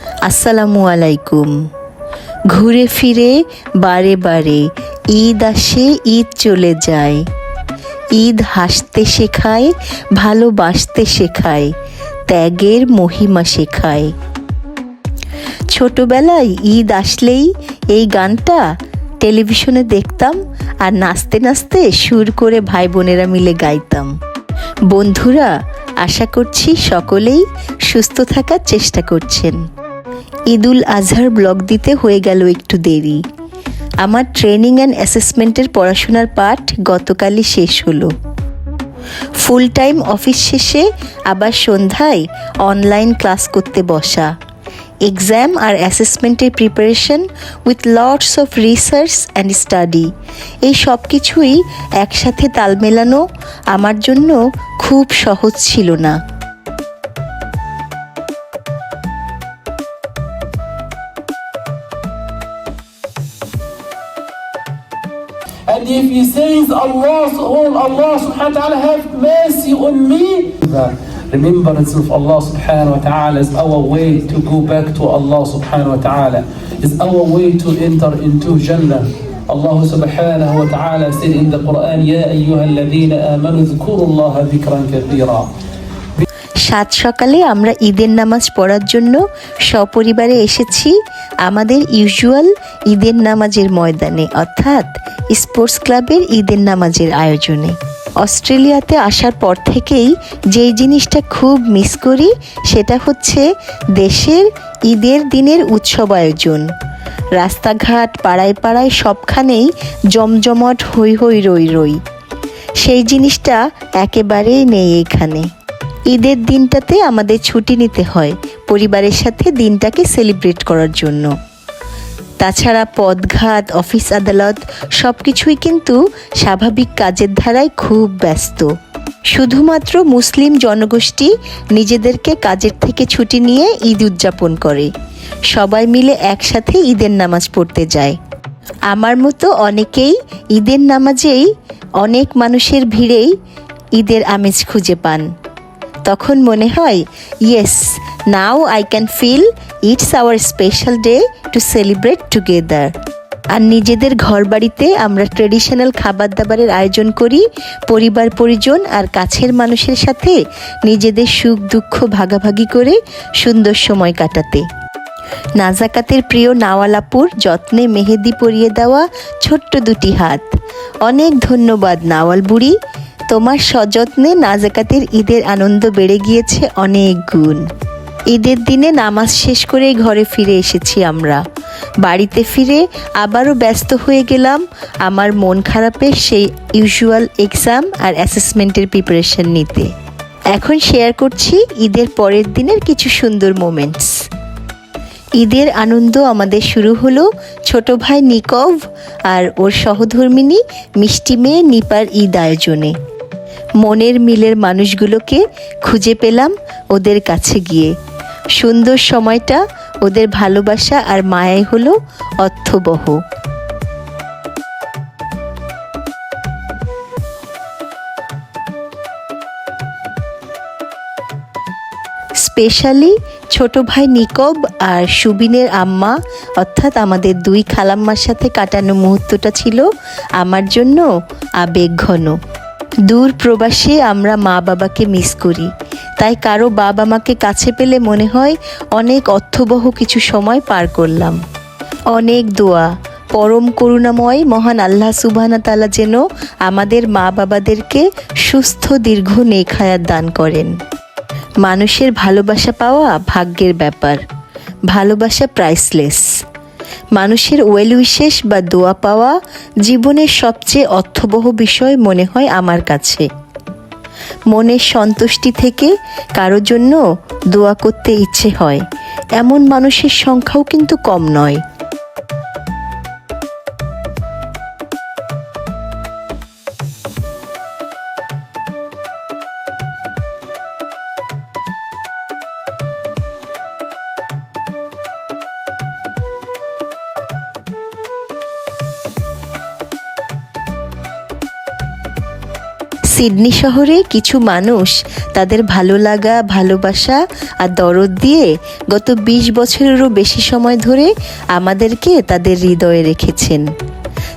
আসসালামু আলাইকুম। ঘুরে ফিরে, বারে বারে, ঈদ আসে, ঈদ চলে যায়। ঈদ হাসতে শেখায়, ভালোবাসতে শেখায়, ত্যাগের মহিমা শেখায়। ছোটবেলায় ঈদ আসলেই এই গানটা টেলিভিশনে দেখতাম আর নাচতে নাচতে সুর করে ভাই বোনেরা মিলে গাইতাম। বন্ধুরা, আশা করছি সকলেই সুস্থ থাকার চেষ্টা করছেন। ঈদুল আজহার ব্লগ দিতে হয়ে গেল একটু দেরি। আমার ট্রেনিং অ্যান্ড অ্যাসেসমেন্টের পড়াশোনার পাঠ গতকালই শেষ হলো। ফুল টাইম অফিস শেষে আবার সন্ধ্যায় অনলাইন ক্লাস করতে বসা। এক্সাম আর অ্যাসেসমেন্টের preparation with lots of research and study. এই সব কিছুই একসাথে তাল মেলানো আমার জন্য খুব সহজ ছিল না। And if he says Allah, oh Allah subhanahu wa ta'ala have mercy on me, the remembrance of Allah subhanahu wa ta'ala is our way to go back to Allah subhanahu wa ta'ala, is our way to enter into Jannah. Allah subhanahu wa ta'ala said in the Quran, Ya ayyuha alladhina amanu dhkuru Allah dhikran kathira. সাত সকালে আমরা ঈদের নামাজ পড়ার জন্য সপরিবারে এসেছি আমাদের ইউজুয়াল ঈদের নামাজের ময়দানে অর্থাৎ স্পোর্টস ক্লাবের ঈদের নামাজের আয়োজনে। অস্ট্রেলিয়াতে আসার পর থেকেই যেই জিনিসটা খুব মিস করি, সেটা হচ্ছে দেশের ঈদের দিনের উৎসব আয়োজন। রাস্তাঘাট পাড়ায় পাড়ায় সবখানেই জমজমট হই হই রই রই। সেই জিনিসটা একেবারেই নেই এখানে। ঈদের দিনটাতে আমাদের ছুটি নিতে হয় পরিবারের সাথে দিনটাকে সেলিব্রেট করার জন্য। তাছাড়া পদঘাত, অফিস আদালত সব কিছুই কিন্তু স্বাভাবিক কাজের ধারায় খুব ব্যস্ত। শুধুমাত্র মুসলিম জনগোষ্ঠী নিজেদেরকে কাজের থেকে ছুটি নিয়ে ঈদ উদযাপন করে। সবাই মিলে একসাথে ঈদের নামাজ পড়তে যায়। আমার মতো অনেকেই ঈদের নামাজেই অনেক মানুষের ভিড়েই ঈদের আমেজ খুঁজে পান। তখন মনে হয়, yes, now I can feel it's our special day to celebrate together আর নিজেদের ঘরবাড়িতে আমরা ট্রেডিশনাল খাবার দাবারের আয়োজন করি, পরিবার পরিজন আর কাছের মানুষের সাথে নিজেদের সুখ দুঃখ ভাগাভাগি করে সুন্দর সময় কাটাতে। নাজাকাতের প্রিয় নাওয়ালাপুর যত্নে মেহেদি পরিয়ে দেওয়া ছোট্ট দুটি হাত। অনেক ধন্যবাদ নাওয়াল বুড়ি। তোমার সযত্নে নাজাকাতের ঈদের আনন্দ বেড়ে গিয়েছে অনেক গুণ। ঈদের দিনে নামাজ শেষ করে ঘরে ফিরে এসেছি আমরা। বাড়িতে ফিরে আবারও ব্যস্ত হয়ে গেলাম। আমার মন খারাপের সেই ইউজুয়াল এক্সাম আর অ্যাসেসমেন্টের প্রিপারেশন নিতে। এখন শেয়ার করছি ঈদের পরের দিনের কিছু সুন্দর মোমেন্টস ঈদের আনন্দ আমাদের শুরু হলো ছোট ভাই নিকভ আর ওর সহধর্মিনী মিষ্টি মেয়ে নিপার ঈদ আয়োজনে। মনের মিলের মানুষগুলোকে খুঁজে পেলাম ওদের কাছে গিয়ে। সুন্দর সময়টা ওদের ভালোবাসা আর মায়াই হলো অর্থবহ। স্পেশালি ছোট ভাই নিকব আর সুবিনের আম্মা, অর্থাৎ আমাদের দুই খালাম্মার সাথে কাটানো মুহূর্তটা ছিল আমার জন্য আবেগ ঘন। দূর প্রবাসে আমরা মা বাবাকে মিস করি। তাই কারও বাবা মাকে কাছে পেলে মনে হয় অনেক অর্থবহ কিছু সময় পার করলাম। অনেক দোয়া, পরম করুণাময় মহান আল্লাহ সুবহানা তালা যেন আমাদের মা বাবাদেরকে সুস্থ, দীর্ঘ নেখায়াত দান করেন। মানুষের ভালোবাসা পাওয়া ভাগ্যের ব্যাপার, ভালোবাসা প্রাইসলেস মানুষের ওয়েল উইশেস বা দোয়া পাওয়া জীবনের সবচেয়ে অর্থবহ বিষয় মনে হয় আমার কাছে। মনের সন্তুষ্টি থেকে কারও জন্য দোয়া করতে ইচ্ছে হয়। এমন মানুষের সংখ্যাও কিন্তু কম নয়। সিডনি শহরে কিছু মানুষ তাদের ভালো লাগা, ভালোবাসা আর দরদ দিয়ে গত ২০ বছরেরও বেশি সময় ধরে আমাদেরকে তাদের হৃদয়ে রেখেছেন।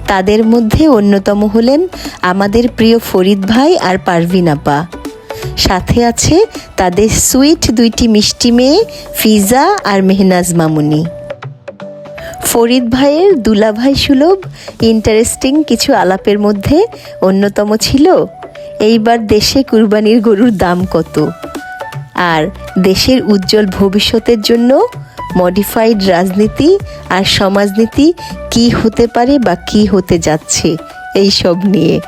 তাদের মধ্যে অন্যতম হলেন আমাদের প্রিয় ফরিদ ভাই আর পারভিন আপা। সাথে আছে তাদের সুইট দুইটি মিষ্টি মেয়ে ফিজা আর মেহনাজ মামুনি। ফরিদ ভাইয়ের দুলাভাই সুলভ ইন্টারেস্টিং কিছু আলাপের মধ্যে অন্যতম ছিল এইবার দেশে কুরবানির গরুর দাম কত? আর দেশের উজ্জ্বল ভবিষ্যতের জন্য মডিফাইড রাজনীতি আর সমাজনীতি কি হতে পারে বা কি হতে যাচ্ছে এই সব নিয়ে।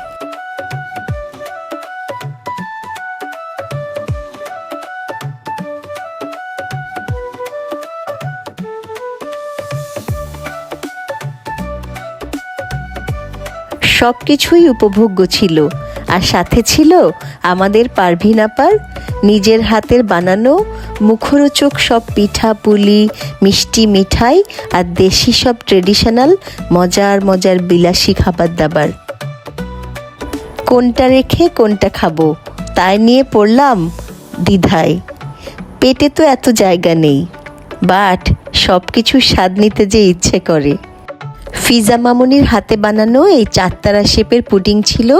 সব কিছুই উপভোগ্য ছিল। আর সাথে ছিল আমাদের পারভিন আপার, নিজের হাতের বানানো মুখরোচক সব পিঠা, পুলি, মিষ্টি মিঠাই আর দেশি সব ট্রেডিশনাল মজার মজার বিলাসী খাবার দাবার। কোনটা রেখে কোনটা খাব, তাই নিয়ে পড়লাম দ্বিধায়। পেটে তো এত জায়গা নেই বাট সব কিছু স্বাদ নিতে যে ইচ্ছে করে। ফিজা মামুনির হাতে বানানো এই চারতারা শেপের পুডিং ছিল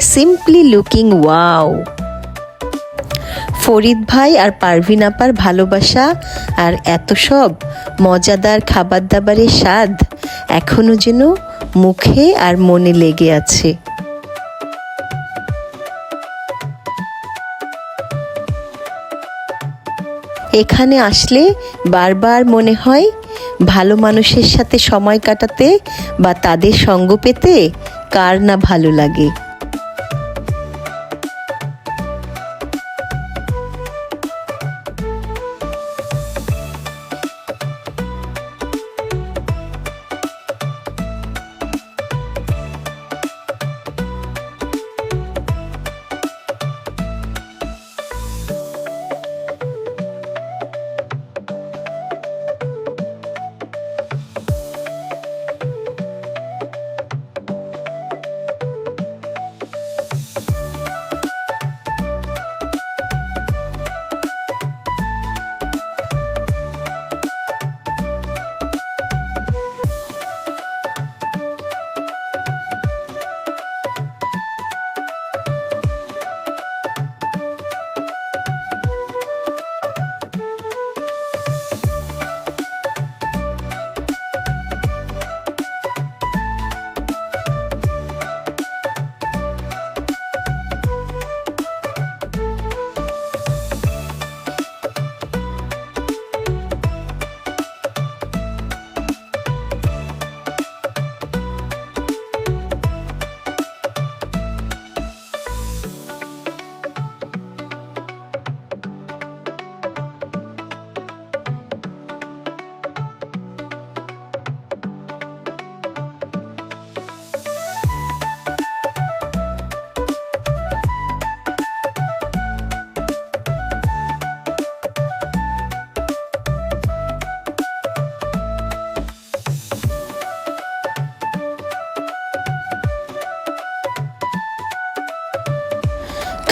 সিম্পলি লুকিং ওয়াও ফরিদ ভাই আর পারভিন আপার ভালোবাসা আর এত সব মজাদার খাবার দাবারের স্বাদ এখনও যেন মুখে আর মনে লেগে আছে। এখানে আসলে বারবার মনে হয় ভালো মানুষের সাথে সময় কাটাতে বা তাদের সঙ্গ পেতে কার না ভালো লাগে?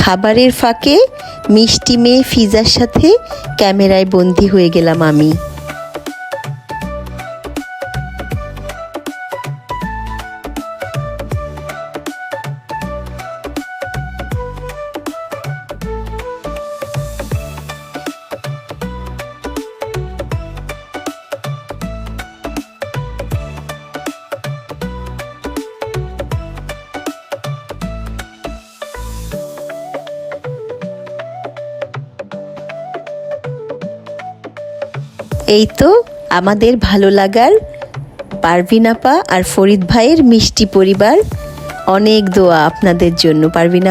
খাবারের ফাঁকে মিষ্টি মেয়ে ফিজার সাথে ক্যামেরায় বন্দি হয়ে গেলাম আমি। এই তো আমাদের ভালো লাগার পারভিন আপা আর ফরিদ ভাইয়ের মিষ্টি পরিবার। অনেক দোয়া আপনাদের জন্য, পারভিন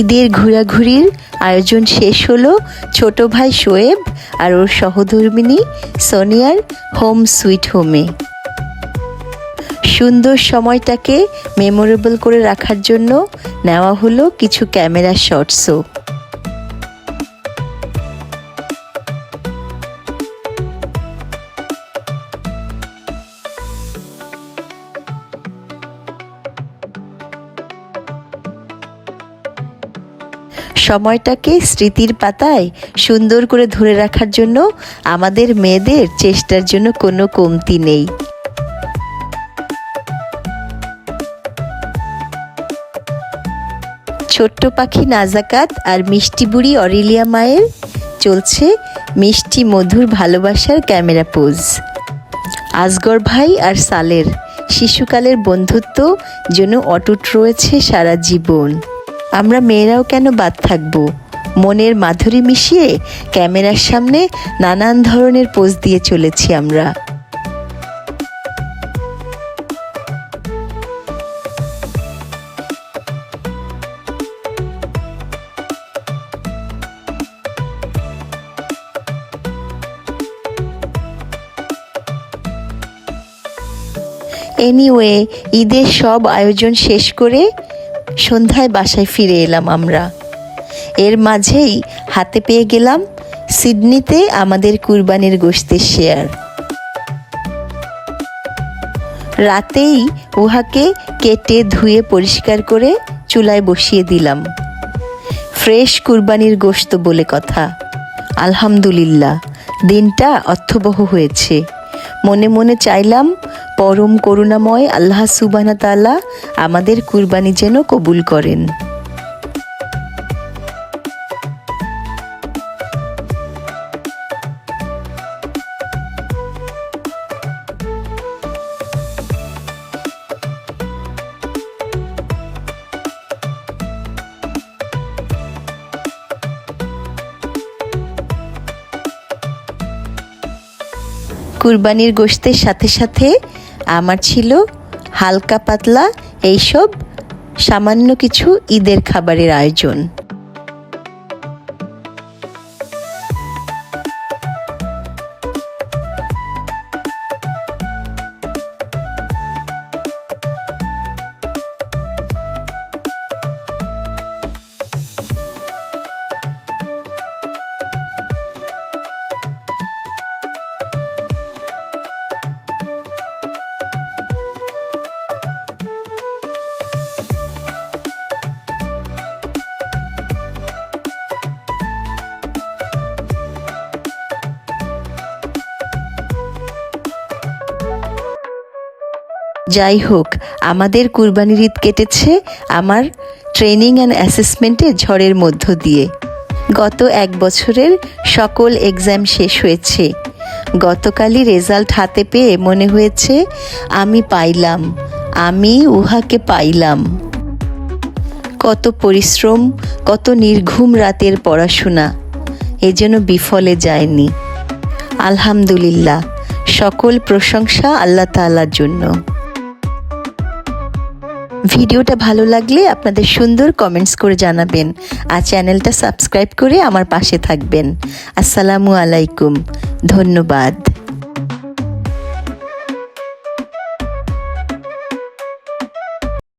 ঈদের ঘোরাঘুরির আয়োজন শেষ হলো ছোট ভাই শোয়েব আর ওর সহধর্মিনী সোনিয়ার হোম সুইট হোমে। সুন্দর সময়টাকে মেমোরেবল করে রাখার জন্য নেওয়া হলো কিছু ক্যামেরা শটসও। সময়টাকে স্মৃতির পাতায় সুন্দর করে ধরে রাখার জন্য আমাদের মেয়েদের চেষ্টার জন্য কোনো কমতি নেই। ছোট্ট পাখি নাজাকাত আর মিষ্টি বুড়ি অরিলিয়া মায়ের চলছে মিষ্টি মধুর ভালোবাসার ক্যামেরা পোজ। আজগর ভাই আর সালের শিশুকালের বন্ধুত্ব যেন অটুট রয়েছে সারা জীবন। আমরা মেয়েরাও কেন বাদ থাকব? মনের মাধুরী মিশিয়ে ক্যামেরার সামনে নানান ধরনের পোজ দিয়ে চলেছি আমরা। এনিওয়ে ঈদের সব আয়োজন শেষ করে সন্ধ্যায় বাসায় ফিরে এলাম আমরা। এর মাঝেই হাতে পেয়ে গেলাম সিডনিতে আমাদের কুরবানির গোশতের শেয়ার। রাতেই উহাকে কেটে ধুয়ে পরিষ্কার করে চুলায় বসিয়ে দিলাম। ফ্রেশ কুরবানির গোশত বলে কথা। আলহামদুলিল্লাহ, দিনটা অর্থবহ হয়েছে। মনে মনে চাইলাম পরম করুণাময় আল্লাহ সুবানা তালা আমাদের কুরবানি যেন কবুল করেন। কুরবানির গোশতের সাথে সাথে আমার ছিল হালকা পাতলা এইসব সামান্য কিছু ঈদের খাবারের আয়োজন। যাই হোক, আমাদের কুরবানির ঈদ কেটেছে আমার ট্রেনিং অ্যান্ড অ্যাসেসমেন্টে ঝড়ের মধ্য দিয়ে। গত এক বছরের সকল এক্সাম শেষ হয়েছে। গতকালই রেজাল্ট হাতে পেয়ে মনে হয়েছে, আমি পাইলাম, আমি উহাকে পাইলাম। কত পরিশ্রম, কত নির্ঘুম রাতের পড়াশোনা, এ যেন বিফলে যায়নি। আলহামদুলিল্লাহ, সকল প্রশংসা আল্লাহ তাআলার জন্য। ভিডিওটা ভালো লাগলে আপনাদের সুন্দর কমেন্টস করে জানাবেন আর চ্যানেলটা সাবস্ক্রাইব করে আমার পাশে থাকবেন। আসসালামু আলাইকুম। ধন্যবাদ।